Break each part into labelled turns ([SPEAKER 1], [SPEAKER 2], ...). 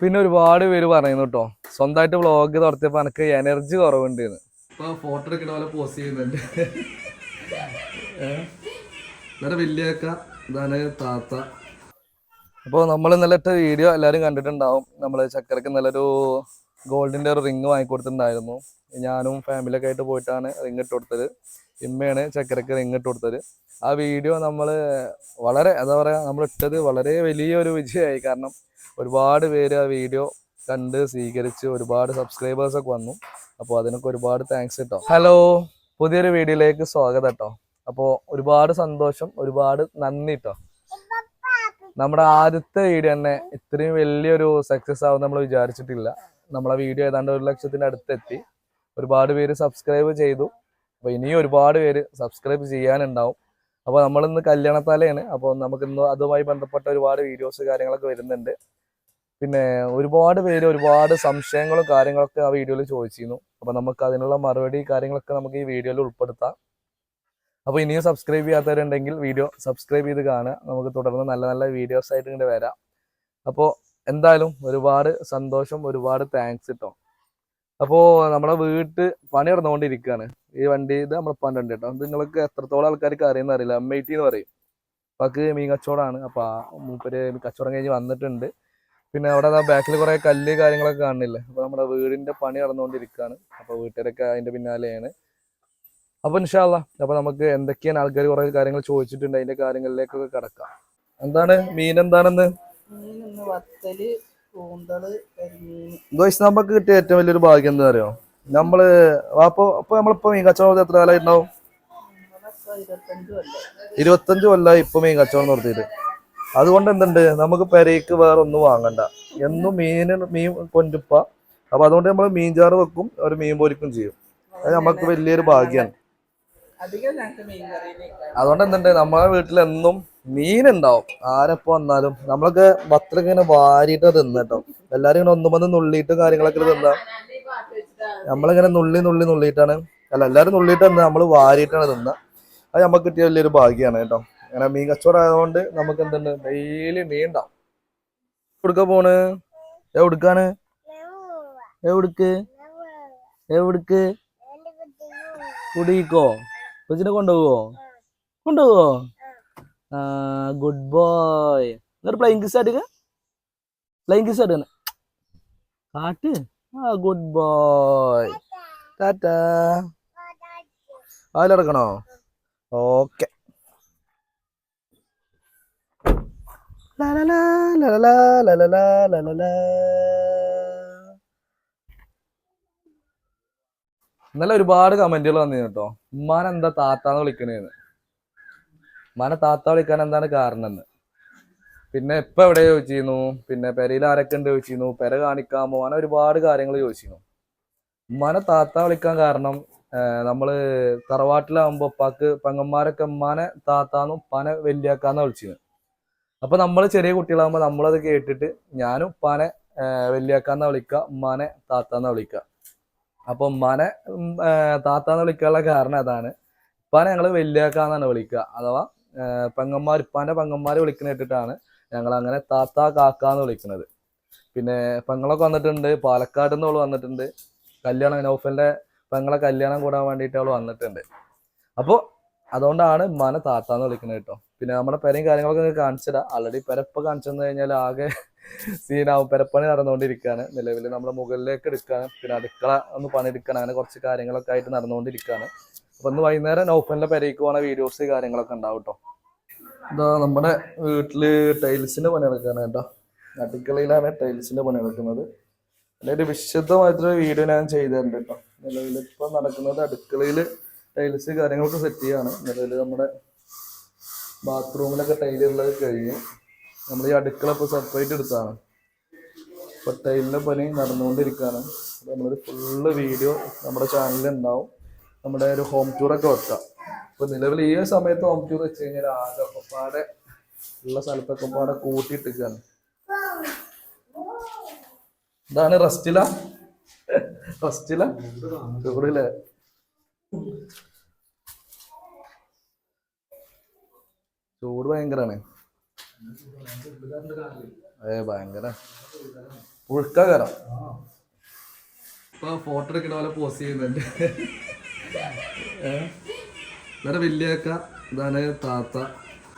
[SPEAKER 1] പിന്നെ ഒരുപാട് പേര് പറയുന്നു കേട്ടോ സ്വന്തമായിട്ട് വ്ളോഗ് നടത്തിയപ്പോ എനിക്ക് എനർജി കുറവുണ്ട് ഇപ്പൊ ഫോട്ടോ എടുക്കണ പോലെ പോസ്റ്റ് ചെയ്യുന്നുണ്ട്. വേറെ വലിയക്ക ഇതാണ് താത്ത. അപ്പോൾ നമ്മൾ ഇന്നലത്തെ വീഡിയോ എല്ലാവരും കണ്ടിട്ടുണ്ടാവും. നമ്മൾ ചക്കരക്ക് നല്ലൊരു ഗോൾഡിന്റെ ഒരു റിങ് വാങ്ങിക്കൊടുത്തിട്ടുണ്ടായിരുന്നു. ഞാനും ഫാമിലിയൊക്കെ ആയിട്ട് പോയിട്ടാണ് റിങ് ഇട്ട് കൊടുത്തത്. ഇമ്മയാണ് ചക്കരക്ക് ഇങ്ങോട്ട് കൊടുത്തത്. ആ വീഡിയോ നമ്മൾ വളരെ എന്താ പറയുക നമ്മൾ ഇട്ടത് വളരെ വലിയൊരു വിജയമായി. കാരണം ഒരുപാട് പേര് ആ വീഡിയോ കണ്ട് സ്വീകരിച്ച് ഒരുപാട് സബ്സ്ക്രൈബേഴ്സൊക്കെ വന്നു. അപ്പോൾ അതിനൊക്കെ ഒരുപാട് താങ്ക്സ് കേട്ടോ ഹലോ പുതിയൊരു വീഡിയോയിലേക്ക് സ്വാഗതം കേട്ടോ അപ്പോൾ ഒരുപാട് സന്തോഷം ഒരുപാട് നന്ദി കേട്ടോ നമ്മുടെ ആദ്യത്തെ വീഡിയോ തന്നെ ഇത്രയും വലിയൊരു സക്സസ് ആവും നമ്മൾ വിചാരിച്ചിട്ടില്ല. നമ്മളെ വീഡിയോ ഏതാണ്ട് ഒരു ലക്ഷത്തിന്റെ അടുത്തെത്തി. ഒരുപാട് പേര് സബ്സ്ക്രൈബ് ചെയ്തു. അപ്പോൾ ഇനിയും ഒരുപാട് പേര് സബ്സ്ക്രൈബ് ചെയ്യാനുണ്ടാവും. അപ്പോൾ നമ്മളിന്ന് കല്യാണത്താലയാണ് അപ്പോൾ നമുക്കിന്ന് അതുമായി ബന്ധപ്പെട്ട ഒരുപാട് വീഡിയോസ് കാര്യങ്ങളൊക്കെ വരുന്നുണ്ട്. പിന്നെ ഒരുപാട് പേര് ഒരുപാട് സംശയങ്ങളും കാര്യങ്ങളൊക്കെ ആ വീഡിയോയിൽ ചോദിച്ചിരുന്നു. അപ്പോൾ നമുക്ക് അതിനുള്ള മറുപടി കാര്യങ്ങളൊക്കെ നമുക്ക് ഈ വീഡിയോയിൽ ഉൾപ്പെടുത്താം. അപ്പോൾ ഇനിയും സബ്സ്ക്രൈബ് ചെയ്യാത്തവരുണ്ടെങ്കിൽ വീഡിയോ സബ്സ്ക്രൈബ് ചെയ്ത് കാണുക. നമുക്ക് തുടർന്ന് നല്ല നല്ല വീഡിയോസ് ആയിട്ട് ഇങ്ങോട്ട് വരാം. അപ്പോൾ എന്തായാലും ഒരുപാട് സന്തോഷം ഒരുപാട് താങ്ക്സ് കേട്ടോ അപ്പോൾ നമ്മളെ വീട്ട് പണി നടന്നുകൊണ്ടിരിക്കുകയാണ് ഈ വണ്ടി ഇത് നമ്മുടെ ഉപ്പാന്റെ വണ്ടി കേട്ടോ. നിങ്ങൾക്ക് എത്രത്തോളം ആൾക്കാർക്ക് അറിയുന്ന അറിയില്ല. ടി എന്ന് പറയും. അപ്പൊക്ക് മീൻ കച്ചവടമാണ് അപ്പോൾ മൂപ്പര് കച്ചവടം കഴിഞ്ഞ് വന്നിട്ടുണ്ട്. പിന്നെ അവിടെ ബാക്കിൽ കുറേ കല്ല് കാര്യങ്ങളൊക്കെ കാണുന്നില്ലേ അപ്പോൾ നമ്മുടെ വീടിന്റെ പണി നടന്നുകൊണ്ടിരിക്കുകയാണ് അപ്പോൾ വീട്ടുകാരൊക്കെ അതിന്റെ പിന്നാലെയാണ്. അപ്പോൾ ഇൻഷാല്ല അപ്പോൾ നമുക്ക് എന്തൊക്കെയാണ് ആൾക്കാർ കുറേ കാര്യങ്ങൾ ചോദിച്ചിട്ടുണ്ട്. അതിന്റെ കാര്യങ്ങളിലേക്കൊക്കെ കിടക്കാം. എന്താണ്? മീൻ എന്താണെന്ന്?
[SPEAKER 2] കൂന്തൾ
[SPEAKER 1] ഗോയ്സ് നമുക്ക് കിട്ടിയ ഏറ്റവും വലിയൊരു ഭാഗ്യം എന്താ അറിയോ നമ്മൾ അപ്പൊ അപ്പൊ നമ്മളിപ്പോ മീൻ കച്ചവടം എത്ര കാലമായിട്ടുണ്ടാവും
[SPEAKER 2] ഇരുപത്തഞ്ച് കൊല്ലം.
[SPEAKER 1] ഇരുപത്തഞ്ച് കൊല്ലമായി ഇപ്പൊ മീൻ കച്ചവടം നടത്തിയിട്ട് അതുകൊണ്ട് എന്തുണ്ട്? നമുക്ക് പെരയ്ക്ക് വേറെ ഒന്നും വാങ്ങണ്ട. എന്നും മീൻ മീൻ കൊണ്ടുപ്പ. അപ്പൊ അതുകൊണ്ട് നമ്മൾ മീൻചാറ് വെക്കും ഒരു മീൻ പൊരിക്കും ചെയ്യും. അത് നമുക്ക് വലിയൊരു ഭാഗ്യമാണ് അതുകൊണ്ട് എന്തുണ്ട്? നമ്മളെ വീട്ടിലെന്നും മീൻ ഉണ്ടാവും. ആരെപ്പോ വന്നാലും. നമ്മളൊക്കെ ഭത്രക്ക് ഇങ്ങനെ വാരിയിട്ട് തിന്നട്ടോ എല്ലാരും ഇങ്ങനെ ഒന്നും വന്ന് നുള്ളിയിട്ടും കാര്യങ്ങളൊക്കെ തിന്നാ. നമ്മളിങ്ങനെ നുള്ളി നുള്ളി നുള്ളിയിട്ടാണ്. അല്ല എല്ലാരും നുള്ളിയിട്ട് തന്നെ. നമ്മൾ വാരിയിട്ടാണ് തിന്ന. അത് നമുക്ക് കിട്ടിയ വലിയൊരു ഭാഗ്യമാണ് കേട്ടോ. അങ്ങനെ മീൻ കച്ചവടം ആയതുകൊണ്ട് നമുക്ക് എന്തുണ്ട്? ഡെയിലി മീൻ ഉണ്ടാവും. എവിടുക്ക പോണ്? എവിടുക്കാണ്? എവിടുക്ക്? എവിടുക്ക്? കുടിക്കോ കൊച്ചിനെ കൊണ്ടുപോവോ കൊണ്ടുപോവോ ഗുഡ് ബോയ് എന്നിട്ട് പ്ലെയിൻ കിസ് അടിക്ക പ്ലെയിൻ കിസ് അടിക്കണ കാട്ട് ആ ഗുഡ് ബോയ് ടാറ്റാ അതിലിറക്കണോ ഓക്കെ ഇന്നലെ ഒരുപാട് കമന്റുകൾ വന്നിരുന്നു കേട്ടോ. ഉമ്മാൻ എന്താ താത്താന്ന് വിളിക്കണേന്ന്? ഉമ്മാനെ താത്ത വിളിക്കാൻ എന്താണ് കാരണം? എന്ന്. പിന്നെ ഇപ്പൊ എവിടെ ചോദിച്ചിരുന്നു? പിന്നെ പെരയിൽ ആരൊക്കെ ഉണ്ട് ചോദിച്ചിരുന്നു? പെര കാണിക്കാമോ? അങ്ങനെ ഒരുപാട് കാര്യങ്ങൾ ചോദിച്ചിരുന്നു. ഉമ്മാനെ താത്ത വിളിക്കാൻ കാരണം നമ്മൾ തറവാട്ടിലാവുമ്പോ ഉപ്പാക്ക് പെങ്ങന്മാരൊക്കെ ഉമ്മാനെ താത്താന്നും ഉപ്പാനെ വല്യാക്കാന്ന് വിളിച്ചിരുന്നു. അപ്പൊ നമ്മൾ ചെറിയ കുട്ടികളാകുമ്പോ നമ്മളത് കേട്ടിട്ട് ഞാനും ഉപ്പാനെ വല്യാക്കാന്ന വിളിക്കുക ഉമ്മാനെ താത്താന്ന വിളിക്കുക അപ്പൊ ഉമ്മാനെ താത്താന്ന് വിളിക്കാനുള്ള കാരണം അതാണ്. ഉപ്പാനെ ഞങ്ങൾ വല്യാക്കാന്നാണ് വിളിക്കുക. അഥവാ പെങ്ങന്മാർ ഉപ്പാന്റെ പെങ്ങന്മാർ വിളിക്കുന്ന കേട്ടിട്ടാണ് ഞങ്ങൾ അങ്ങനെ താത്ത കാക്കാന്ന് വിളിക്കുന്നത് പിന്നെ പെങ്ങളൊക്കെ വന്നിട്ടുണ്ട് പാലക്കാട് നിന്ന് അവൾ വന്നിട്ടുണ്ട്. കല്യാണം നൗഫലിന്റെ പെങ്ങളെ കല്യാണം കൂടാൻ വേണ്ടിയിട്ട് അവൾ വന്നിട്ടുണ്ട്. അപ്പോൾ അതുകൊണ്ടാണ് ഉമ്മാനെ താത്താന്ന് വിളിക്കുന്നത് കേട്ടോ. പിന്നെ നമ്മുടെ പെരയും കാര്യങ്ങളൊക്കെ കാണിച്ചിടാം ആൾറെഡി പെരപ്പ കാണിച്ചു തന്നു കഴിഞ്ഞാൽ ആകെ സീനാവും. പെരപ്പണി നടന്നുകൊണ്ടിരിക്കുകയാണ് നിലവിൽ. നമ്മൾ മുകളിലേക്ക് എടുക്കുകയാണ്. പിന്നെ അടുക്കള ഒന്ന് പണിയെടുക്കണം അങ്ങനെ കുറച്ച് കാര്യങ്ങളൊക്കെ ആയിട്ട് നടന്നുകൊണ്ടിരിക്കുകയാണ്. അപ്പൊ ഇന്ന് വൈകുന്നേരം നോഫലിന്റെ പെരയ്ക്ക് പോകുന്ന വീഡിയോസ് കാര്യങ്ങളൊക്കെ ഉണ്ടാവും കേട്ടോ. ഇതാ നമ്മുടെ വീട്ടിൽ ടൈൽസിന്റെ പണി നടക്കുകയാണ് കേട്ടോ. അടുക്കളയിലാണ് ടൈൽസിന്റെ പണി നടക്കുന്നത്. അതിന്റെ ഒരു വിശദമായിട്ടൊരു വീഡിയോ ഞാൻ ചെയ്തിട്ടുണ്ട് കേട്ടോ. നിലവിൽ ഇപ്പൊ നടക്കുന്നത് അടുക്കളയിൽ ടൈൽസ് കാര്യങ്ങളൊക്കെ സെറ്റ് ചെയ്യാണ് നിലവിൽ നമ്മുടെ ബാത്റൂമിലൊക്കെ ടൈലുള്ളത് കഴിഞ്ഞു നമ്മൾ ഈ അടുക്കള ഇപ്പോൾ സെപ്പറേറ്റ് എടുത്താണ്. ഇപ്പൊ ടൈലിന്റെ പണി നടന്നുകൊണ്ടിരിക്കുകയാണ്. നമ്മളൊരു ഫുള്ള് വീഡിയോ നമ്മുടെ ചാനലിൽ ഉണ്ടാവും നമ്മുടെ ഒരു ഹോം ടൂർ ഒക്കെ വെക്കാം. ഇപ്പൊ നിലവിൽ ഈ സമയത്ത് ഹോം ടൂർ വെച്ച് കഴിഞ്ഞാൽ ആകെ ഒക്കെപ്പാടെ ഉള്ള സ്ഥലത്തൊക്കെ പാടെ കൂട്ടിയിട്ടിരിക്കുകയാണ്. ഇതാണ് റസ്റ്റില. റസ്റ്റില? ചൂടില്ലേ? ചൂട് ഭയങ്കരാണ്. ഏ ഭയങ്കര. പുഴുക്കകരം. ഇപ്പൊ ഫോട്ടോ എടുക്കണ പോലെ പോസ്റ്റ് ചെയ്യുന്നുണ്ട്. വേറെ വലിയക്ക ഇതാണ് താത്ത.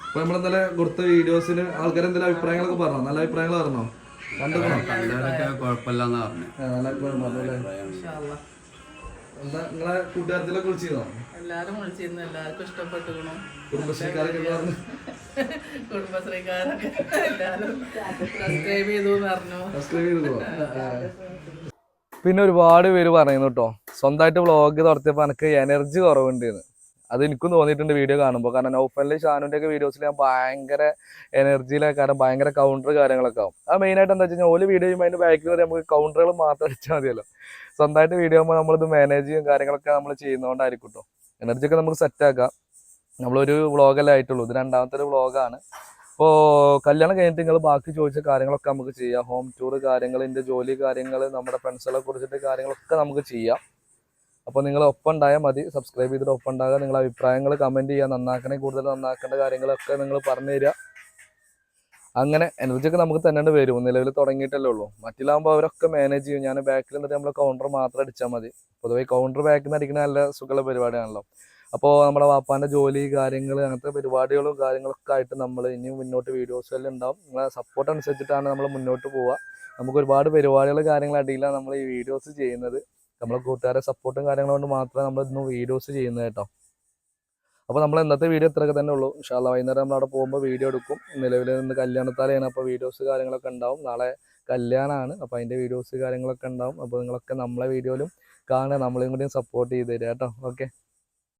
[SPEAKER 1] ഇപ്പൊ നമ്മൾ ഇന്നലെ കൊടുത്ത വീഡിയോസിന് ആൾക്കാർ എന്തെങ്കിലും അഭിപ്രായങ്ങളൊക്കെ പറഞ്ഞോ? നല്ല അഭിപ്രായങ്ങൾ പറഞ്ഞോ. എന്താ നിങ്ങളെ കൂട്ടുകാരത്തിലൊക്കെ വിളിച്ചിരുന്നോ
[SPEAKER 2] എല്ലാരും വിളിച്ചിരുന്നു എല്ലാവർക്കും ഇഷ്ടപ്പെട്ടു
[SPEAKER 1] കുടുംബശ്രീക്കാരൊക്കെ
[SPEAKER 2] സബ്സ്ക്രൈബ് ചെയ്തു പറഞ്ഞു.
[SPEAKER 1] പിന്നെ ഒരുപാട് പേര് പറയുന്നു കേട്ടോ സ്വന്തമായിട്ട് വ്ളോഗ് നടത്തിയപ്പോൾ എനിക്ക് എനർജി കുറവുണ്ട് എന്ന് അത് എനിക്കും തോന്നിയിട്ടുണ്ട് വീഡിയോ കാണുമ്പോൾ കാരണം നൗഫലിലെ ഷാനുവിന്റെ ഒക്കെ വീഡിയോസിൽ ഞാൻ ഭയങ്കര എനർജിയിലൊക്കെ കാരണം ഭയങ്കര കൗണ്ടർ കാര്യങ്ങളൊക്കെ ആവും. അത് മെയിനായിട്ട് എന്താ വെച്ച് കഴിഞ്ഞാൽ ഓൽ വീഡിയോ ചെയ്യുമ്പോൾ അതിന്റെ ബാക്കിൽ വരെ നമുക്ക് കൗണ്ടറുകൾ മാത്രം അടിച്ചാൽ മതിയല്ലോ. സ്വന്തമായിട്ട് വീഡിയോ ആകുമ്പോൾ നമ്മളിത് മാനേജ് ചെയ്യും കാര്യങ്ങളൊക്കെ നമ്മൾ ചെയ്യുന്നതുകൊണ്ടായിരിക്കും കേട്ടോ എനർജി ഒക്കെ നമുക്ക് സെറ്റ് ആക്കാം. നമ്മളൊരു വ്ളോഗല്ലേ ആയിട്ടുള്ളൂ. ഇത് രണ്ടാമത്തെ ഒരു വ്ളോഗാണ് ഇപ്പോൾ കല്യാണം കഴിഞ്ഞിട്ട് നിങ്ങൾ ബാക്കി ചോദിച്ച കാര്യങ്ങളൊക്കെ നമുക്ക് ചെയ്യാം. ഹോം ടൂർ കാര്യങ്ങൾ എന്റെ ജോലി കാര്യങ്ങൾ നമ്മുടെ ഫ്രണ്ട്സുകളെ കുറിച്ചിട്ട് കാര്യങ്ങളൊക്കെ നമുക്ക് ചെയ്യാം. അപ്പോൾ നിങ്ങൾ ഒപ്പം ഉണ്ടായാൽ മതി. സബ്സ്ക്രൈബ് ചെയ്തിട്ട് ഒപ്പം ഉണ്ടാകുക നിങ്ങളുടെ അഭിപ്രായങ്ങൾ കമന്റ് ചെയ്യുക നന്നാക്കണേ കൂടുതൽ നന്നാക്കേണ്ട കാര്യങ്ങളൊക്കെ നിങ്ങൾ പറഞ്ഞു തരിക അങ്ങനെ എനർജി ഒക്കെ നമുക്ക് തന്നെ വരും. നിലവിൽ തുടങ്ങിയിട്ടല്ലേ ഉള്ളൂ. മറ്റിലാകുമ്പോൾ അവരൊക്കെ മാനേജ് ചെയ്യും. ഞാൻ ബാക്കിൽ നിന്നിട്ട് നമ്മൾ കൗണ്ടർ മാത്രം അടിച്ചാൽ മതി. പൊതുവേ കൗണ്ടർ ബാക്കിൽ നിന്ന് അടിക്കുന്ന നല്ല സുഖമുള്ള പരിപാടിയാണല്ലോ. അപ്പോൾ നമ്മുടെ വാപ്പാന്റെ ജോലി കാര്യങ്ങൾ അങ്ങനത്തെ പരിപാടികളും കാര്യങ്ങളൊക്കെ ആയിട്ട് നമ്മൾ ഇനിയും മുന്നോട്ട് വീഡിയോസ് എല്ലാം ഉണ്ടാവും. നിങ്ങളെ സപ്പോർട്ട് അനുസരിച്ചിട്ടാണ് നമ്മൾ മുന്നോട്ട് പോവുക. നമുക്ക് ഒരുപാട് പരിപാടികൾ കാര്യങ്ങൾ അടിയിലാണ് നമ്മൾ ഈ വീഡിയോസ് ചെയ്യുന്നത്. നമ്മളെ കൂട്ടുകാരെ സപ്പോർട്ടും കാര്യങ്ങളും കൊണ്ട് മാത്രമേ നമ്മൾ ഇന്ന് വീഡിയോസ് ചെയ്യുന്നത് കേട്ടോ. അപ്പോൾ നമ്മൾ ഇന്നത്തെ വീഡിയോ ഇത്രയൊക്കെ തന്നെ ഉള്ളൂ. ഇൻഷാല്ല വൈകുന്നേരം നമ്മൾ അവിടെ പോകുമ്പോൾ വീഡിയോ എടുക്കും. നിലവിൽ നിന്ന് കല്യാണത്താലാണ് അപ്പോൾ വീഡിയോസ് കാര്യങ്ങളൊക്കെ ഉണ്ടാവും. നാളെ കല്യാണമാണ് അപ്പോൾ അതിന്റെ വീഡിയോസ് കാര്യങ്ങളൊക്കെ ഉണ്ടാവും. അപ്പോൾ നിങ്ങളൊക്കെ നമ്മളെ വീഡിയോയിലും കാണുക. നമ്മളെയും കൂടി സപ്പോർട്ട് ചെയ്ത് തരിക കേട്ടോ. ഓക്കെ